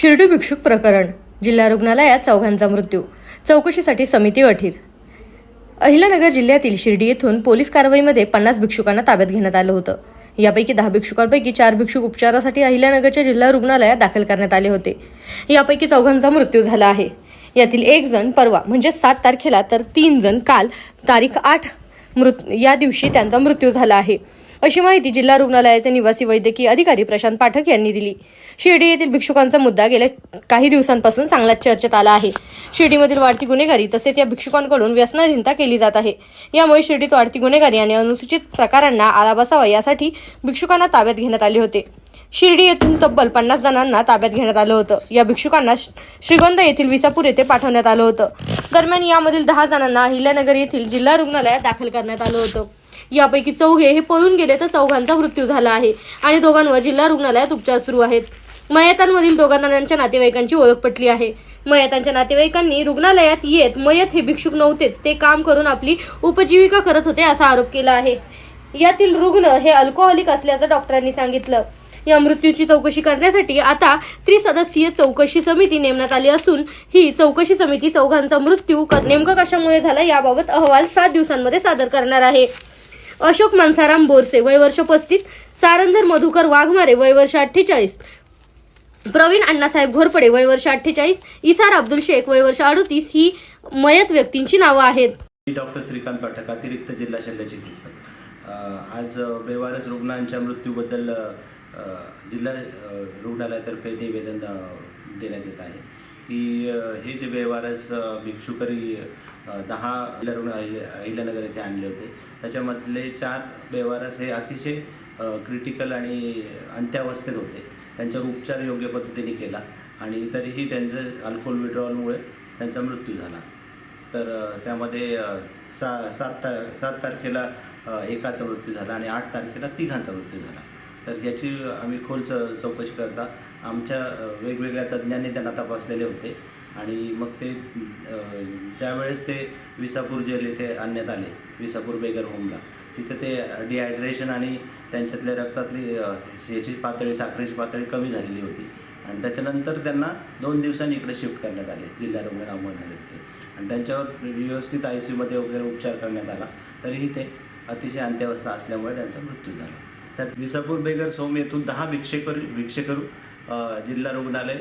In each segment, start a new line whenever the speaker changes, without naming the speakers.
शिर्डी भिक्षुक प्रकरण. जिल्हा रुग्णालयात चौघांचा मृत्यू. चौकशीसाठी समिती गठीत. अहिल्यानगर जिल्ह्यातील शिर्डी येथून पोलीस कारवाईमध्ये पन्नास भिक्षुकांना ताब्यात घेण्यात आलं होतं. यापैकी दहा भिक्षुकांपैकी चार भिक्षुक उपचारासाठी अहिल्यानगरच्या जिल्हा रुग्णालयात दाखल करण्यात आले होते. यापैकी चौघांचा मृत्यू झाला आहे. यातील एक जण परवा म्हणजे सात तारखेला तर तीन जण काल तारीख आठ मृत या दिवशी त्यांचा मृत्यू झाला आहे. अशी माहिती जिल्हा रुग्णालयाचे निवासी वैद्यकीय अधिकारी प्रशांत पाठक यांनी दिली. शिर्डी येथील भिक्षुकांचा मुद्दा गेल्या काही दिवसांपासून चांगलाच चर्चेत आला आहे. शिर्डीमधील वाढती गुन्हेगारी तसेच या भिक्षुकांकडून व्यसनाधीनता केली जात आहे. यामुळे शिर्डीत वाढती गुन्हेगारी आणि अनुसूचित प्रकारांना आळा बसावा यासाठी भिक्षुकांना ताब्यात घेण्यात आले होते. शिर्डी येथून तब्बल पन्नास जणांना ताब्यात घेण्यात आलं होतं. या भिक्षुकांना श- श्रीगोंदा येथील विसापूर येथे पाठवण्यात आलं होतं. दरम्यान यामधील दहा जणांना अहिल्यानगर येथील जिल्हा रुग्णालयात दाखल करण्यात आलं होतं. यापैकी चौघे हे पळून गेले तर चौघांचा मृत्यू झाला आहे आणि दोघांवर जिल्हा रुग्णालयात उपचार सुरू आहेत. मयतांमधील दोघा नातेवाईकांची ओळख पटली आहे. मयतांच्या नातेवाईकांनी रुग्णालयात येत मयत हे भिक्षुक नव्हतेच ते काम करून आपली उपजीविका करत होते असा आरोप केला आहे. यातील रुग्ण हे अल्कोहोलिक असल्याचं डॉक्टरांनी सांगितलं. या मृत्यूची चौकशी करण्यासाठी आता त्रिसदस्यीय चौकशी समिती नेमण्यात आली असून ही चौकशी समिती चौघांचा मृत्यू नेमका कशामुळे झाला याबाबत अहवाल सात दिवसांमध्ये सादर करणार आहे. अशोक मनसाराम बोरसे वयवर्ष पस्तीस सारंधर मधुकर वाघमारे वय वर्ष अठ्ठेचाळीस प्रवीण अण्णासाहेब घोरपडे वय वर्ष अठ्ठेचाळीस इसार अब्दुल शेख वयवर्ष अडतीस ही मयत व्यक्तींची नावं आहेत.
डॉक्टर श्रीकांत पाठक अतिरिक्त जिल्हा शल्य चिकित्सक. आज बेवारस रुग्णांच्या मृत्यूबद्दल जिल्हा रुग्णालयातर्फे निवेदन देण्यात येत आहे की हे जे बेवारस भिक्षुकरी दहा अहिल्या रुग्ण अहिल्यानगर येथे आणले होते. त्याच्यामधले चार बेवारस हे अतिशय क्रिटिकल आणि अंत्यावस्थेत होते. त्यांच्यावर उपचार योग्य पद्धतीने केला आणि तरीही त्यांचं अल्कोहोल विड्रॉलमुळे त्यांचा मृत्यू झाला. तर त्यामध्ये सा सात तार सात तारखेला एकाचा मृत्यू झाला आणि आठ तारखेला तिघांचा मृत्यू झाला. तर याची आम्ही खोल च चौकशी करता. आमच्या वेगवेगळ्या तज्ज्ञांनी त्यांना तपासलेले होते. आणि मग ते ज्यावेळेस ते विसापूर जेल येथे आणण्यात आले विसापूर बेगर होमला तिथे ते डिहायड्रेशन आणि त्यांच्यातल्या रक्तातली याची पातळी साखरेची पातळी कमी झालेली होती. आणि त्याच्यानंतर त्यांना दोन दिवसांनी इकडे शिफ्ट करण्यात आले जिल्हा रुग्णालय अहमदनगर इथे आणि त्यांच्यावर व्यवस्थित आय सीमध्ये वगैरे उपचार करण्यात आला. तरीही ते अतिशय अंत्यावस्था असल्यामुळे त्यांचा मृत्यू झाला. त्यात विसापूर बेगर सोम येथून दहा भिक्षेकरू भिक्षेकरू जिल्हा रुग्णालय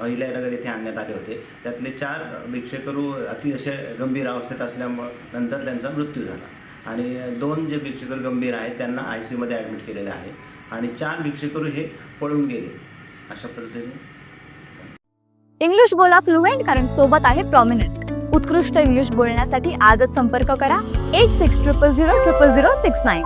अहिल्यानगर येथे आणण्यात आले होते. त्यातले चार भिक्षेकरू अतिशय गंभीर अवस्थेत असल्यामुळे नंतर त्यांचा मृत्यू झाला. आणि दोन जे भिक्षेकरू गंभीर आहेत त्यांना आय सी यूमध्ये ॲडमिट केलेले आहे. आणि चार भिक्षेकरू हे पळून गेले. अशा पद्धतीने
इंग्लिश बोला फ्लुएंट कारण सोबत आहे प्रॉमिनंट उत्कृष्ट इंग्लिश बोलण्यासाठी आजच संपर्क करा. Eight six triple zero triple zero six nine